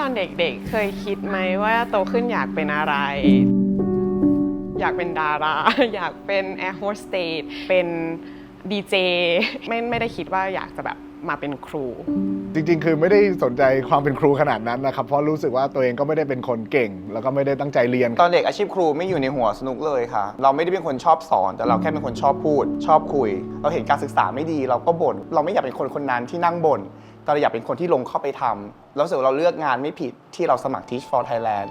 ตอนเด็กๆ เคยคิดไหมว่าโตขึ้นอยากเป็นอะไร อยากเป็นดารา อยากเป็นแอร์โฮสเตสเป็น ดีเจไม่ไม่ได้คิดว่าอยากจะแบบมาเป็นครู จริงๆ คือไม่ได้สนใจความเป็นครูขนาดนั้นนะครับ เพราะรู้สึกว่าตัวเองก็ไม่ได้เป็นคนเก่ง แล้วก็ไม่ได้ตั้งใจเรียน ตอนเด็กอาชีพครูไม่อยู่ในหัวสนุกเลยค่ะ เราไม่ได้เป็นคนชอบสอน แต่เราแค่เป็นคนชอบพูด ชอบคุย เราเห็นการศึกษาไม่ดี เราก็บ่น เราไม่อยากเป็นคนคนนั้นที่นั่งบ่น แต่เราอยากเป็นคนที่ลงเข้าไปทำเรารู้สึกว่าเราเลือกงานไม่ผิดที่เราสมัคร Teach for Thailand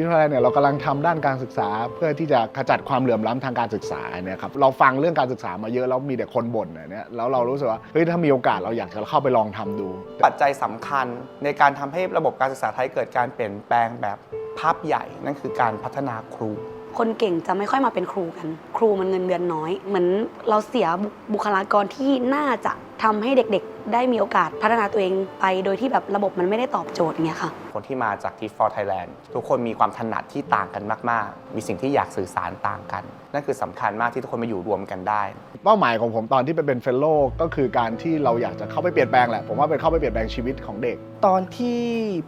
ที่ไทยเนี่ยเรากำลังทำด้านการศึกษา เพื่อที่จะขจัดความเหลื่อมล้ำทางการศึกษาเนี่ยครับเราฟังเรื่องการศึกษามาเยอะแล้วมีแต่คนบ่นเนี่ยแล้วเรารู้สึกว่าเฮ้ยถ้ามีโอกาสเราอยากจะเข้าไปลองทำดู ปัจจัยสำคัญในการทำให้ระบบการศึกษาไทยเกิดการเปลี่ยนแปลงแบบภาพใหญ่นั่นคือการพัฒนาครูคนเก่งจะไม่ค่อยมาเป็นครูกัน ครูมันเงินเดือนน้อย เหมือนเราเสียบุบุคลากรที่น่าจะ ทำให้เด็กๆ ได้มีโอกาสพัฒนาตัวเองไป โดยที่แบบระบบมันไม่ได้ตอบโจทย์อย่างเงี้ยค่ะ คนที่มาจาก Teach for Thailand ทุกคนมีความถนัดที่ต่างกันมากๆ มีสิ่งที่อยากสื่อสารต่างกัน นั่นคือสำคัญมากที่ทุกคนมาอยู่รวมกันได้ เป้าหมายของผมตอนที่ไปเป็นเฟลโลก็คือการที่เราอยากจะเข้าไปเปลี่ยนแปลงแหละ ผมว่าเป็นเข้าไปเปลี่ยนแปลงชีวิตของเด็ก ตอนที่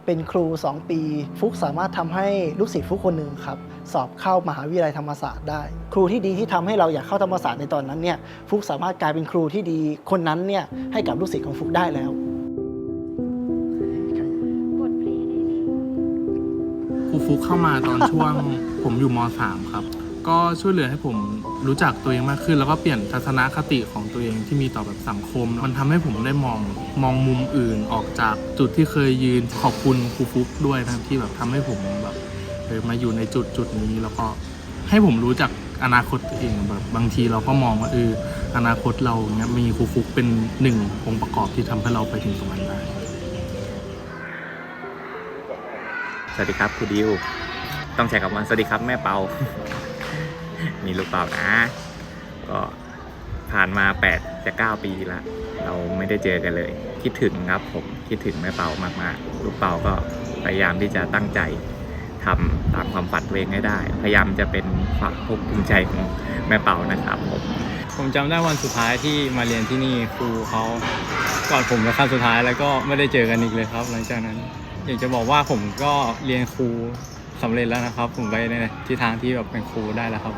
เป็นครู 2 ปี ฟุกสามารถทำให้ลูกศิษย์ฟุกคนหนึ่งครับสอบเข้ามหาวิทยาลัยธรรมศาสตร์ได้ ครูที่ดีที่ทำให้เราอยากเข้าธรรมศาสตร์ในตอนนั้นเนี่ยฟุกสามารถกลายเป็นครูที่ดีคนนั้นเนี่ยให้กับลูกศิษย์ของฟุกได้แล้วครูฟุกเข้ามาตอนช่วง ผมอยู่ม .3 ครับ ก็ช่วยเหลือให้ผมรู้จักตัวเองมากขึ้น แล้วก็เปลี่ยนทัศนคติของตัวเองที่มีต่อแบบสังคม มันทำให้ผมได้มองมองมุมอื่นออกจากจุดที่เคยยืนขอบคุณครูฟุกด้วยนะที่แบบทำให้ผมแบบมาอยู่ในจุดจุดนี้แล้วก็ให้ผมรู้จัก อนาคตตัวเองแบบบางทีเราก็มองว่าเอออนาคตเราเนี้ยมีครูฟุกเป็นหนึ่งองค์ประกอบที่ทำให้เราไปถึงตรงนั้นได้สวัสดีครับครูดิวต้องใช้คำว่าสวัสดีครับแม่เปามีลูกเปานะก็ผ่านมา8จะ9ปีละเราไม่ได้เจอกันเลย คิดถึงครับผมคิดถึงแม่เปามากๆ ลูกเปาก็พยายามที่จะตั้งใจ ทำตามความฝันตัวเองให้ได้ พยายามจะเป็นความภภูมิใจของแม่เป่านะครับผมผมจำได้วันสุดท้ายที่มาเรียนที่นี่ครูเขาก่อนผมเป็นขั้งสุดท้ายแล้วก็ไม่ได้เจอกันอีกเลยครับ หลังจากนั้น อยากจะบอกว่าผมก็เรียนครูสำเร็จแล้วนะครับ ผมไปในทิศทางที่แบบเป็นครูได้แล้วครับ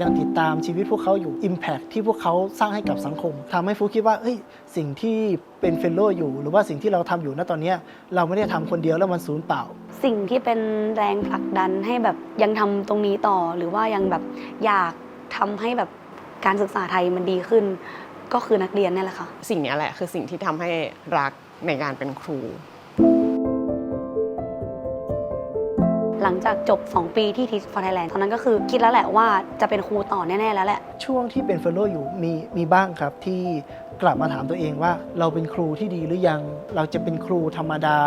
ยังติดตามชีวิตพวกเขาอยู่ Impact ที่พวกเขาสร้างให้กับสังคมทำให้ฟุกคิดว่าเฮ้ยสิ่งที่เป็นเฟลโลอยู่ หรือว่าสิ่งที่เราทำอยู่ณตอนเนี้ยเราไม่ได้ทำคนเดียวแล้วมันสูญเปล่า สิ่งที่เป็นแรงผลักดันให้แบบยังทำตรงนี้ต่อ หรือว่ายังแบบอยากทำให้แบบการศึกษาไทยมันดีขึ้น ก็คือนักเรียนนี่แหละค่ะสิ่งเนี้ยแหละคือสิ่งที่ทำให้รักในการเป็นครู หลังจากจบ 2 ปีที่ Teach for Thailand ตอนนั้นก็คือคิดแล้วแหละว่าจะเป็นครูต่อแน่ ๆ แล้วแหละ ช่วงที่เป็นเฟลโลอยู่มีมีบ้างครับที่กลับมาถามตัวเองว่าเราเป็นครูที่ดีหรือยังเราจะเป็นครูธรรมดา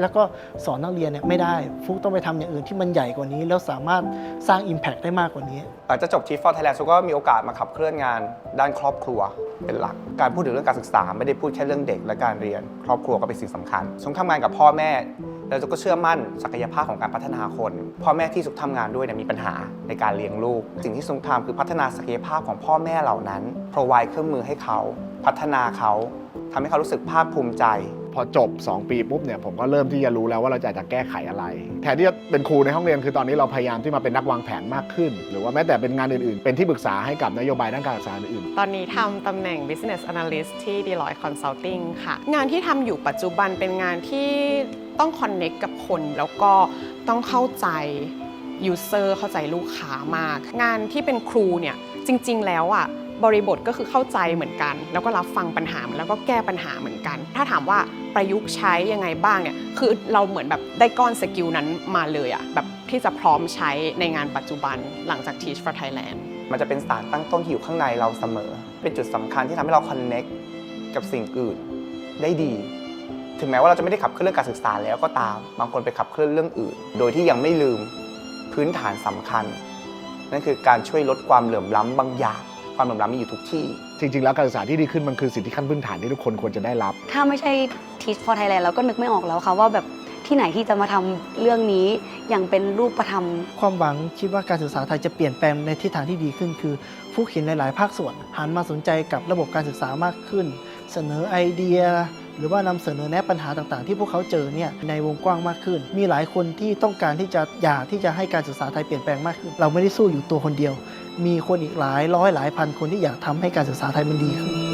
แล้วก็สอนนักเรียนเนี่ยไม่ได้ฟุกต้องไปทำอย่างอื่นที่มันใหญ่กว่านี้ แล้วสามารถสร้าง Impact ได้มากกว่านี้ หลังจากจบ Teach for Thailand ซุก็มีโอกาสมาขับเคลื่อนงานด้านครอบครัวเป็นหลัก การพูดถึงเรื่องการศึกษา ไม่ได้พูดแค่เรื่องเด็กและการเรียน ครอบครัวก็เป็นสิ่งสำคัญซุกทำงานกับพ่อแม่ แล้วซุกก็เชื่อมั่นศักยภาพของการพัฒนาคนพ่อแม่ที่ซุกทำงานด้วยเนี่ยมีปัญหาในการเลี้ยงลูก สิ่งที่ซุกทำคือพัฒนาศักยภาพของพ่อแม่เหล่านั้น provide เครื่องมือให้เขา พัฒนาเขาทำให้เขารู้สึกภาคภูมิใจพอจบ 2 ปีปุ๊บเนี่ยผมก็เริ่มที่จะรู้แล้วว่าเราจะจะแก้ไขอะไร แทนที่จะเป็นครูในห้องเรียนคือตอนนี้เราพยายามที่มาเป็นนักวางแผนมากขึ้น หรือว่าแม้แต่เป็นงานอื่นๆ เป็นที่ปรึกษาให้กับนโยบายด้านการศึกษาอื่น ตอนนี้ทำตำแหน่ง Business Analyst ที่ Deloitte Consulting ค่ะ งานที่ทำอยู่ปัจจุบันเป็นงานที่ ต้อง connect กับคนแล้วก็ต้องเข้าใจ user เข้าใจลูกค้ามาก งานที่เป็นครูเนี่ยจริง ๆ แล้วอะบริบทก็คือเข้าใจเหมือนกัน แล้วก็รับฟังปัญหาแล้วก็แก้ปัญหาเหมือนกัน ถ้าถามว่าประยุกต์ใช้ยังไงบ้างเนี่ยคือเราเหมือนแบบได้ก้อนสกิลนั้นมาเลยอะแบบที่จะพร้อมใช้ในงานปัจจุบันหลังจาก Teach for Thailand มันจะเป็นสารตั้งต้นที่อยู่ข้างในเราเสมอ เป็นจุดสำคัญที่ทำให้เราคอนเน็กกับสิ่งอื่นได้ดี ถึงแม้ว่าเราจะไม่ได้ขับเคลื่อนเรื่องการศึกษาแล้วก็ตาม บางคนไปขับเคลื่อนเรื่องอื่น โดยที่ยังไม่ลืมพื้นฐานสำคัญ นั่นคือการช่วยลดความเหลื่อมล้ำบางอย่าง ความเหลื่อมล้ำมีอยู่ทุกที่ๆจริง ๆ แล้วการศึกษาที่ดีขึ้นมันคือสิ่งที่ขั้นพื้นฐานที่ทุกคนควรจะได้รับ ถ้าไม่ใช่ Teach for Thailand เราก็นึกไม่ออกแล้วค่ะว่าแบบที่ไหนที่จะมาทำเรื่องนี้อย่างเป็นรูปธรรม ความหวังคิดว่าการศึกษาไทยจะเปลี่ยนแปลงในทิศทางที่ดีขึ้น คือผู้เขียนหลาย ๆ ภาคส่วนหันมาสนใจกับระบบการศึกษามากขึ้น เสนอไอเดีย หรือว่านำเสนอแนะปัญหาต่างๆ ที่พวกเขาเจอเนี่ยในวงกว้างมากขึ้น มีหลายคนที่ต้องการที่จะอยากที่จะให้การศึกษาไทยเปลี่ยนแปลงมากขึ้น เราไม่ได้สู้อยู่ตัวคนเดียว มีคนอีกหลายร้อยหลายพันคนที่อยากทำให้การศึกษาไทยมันดีขึ้น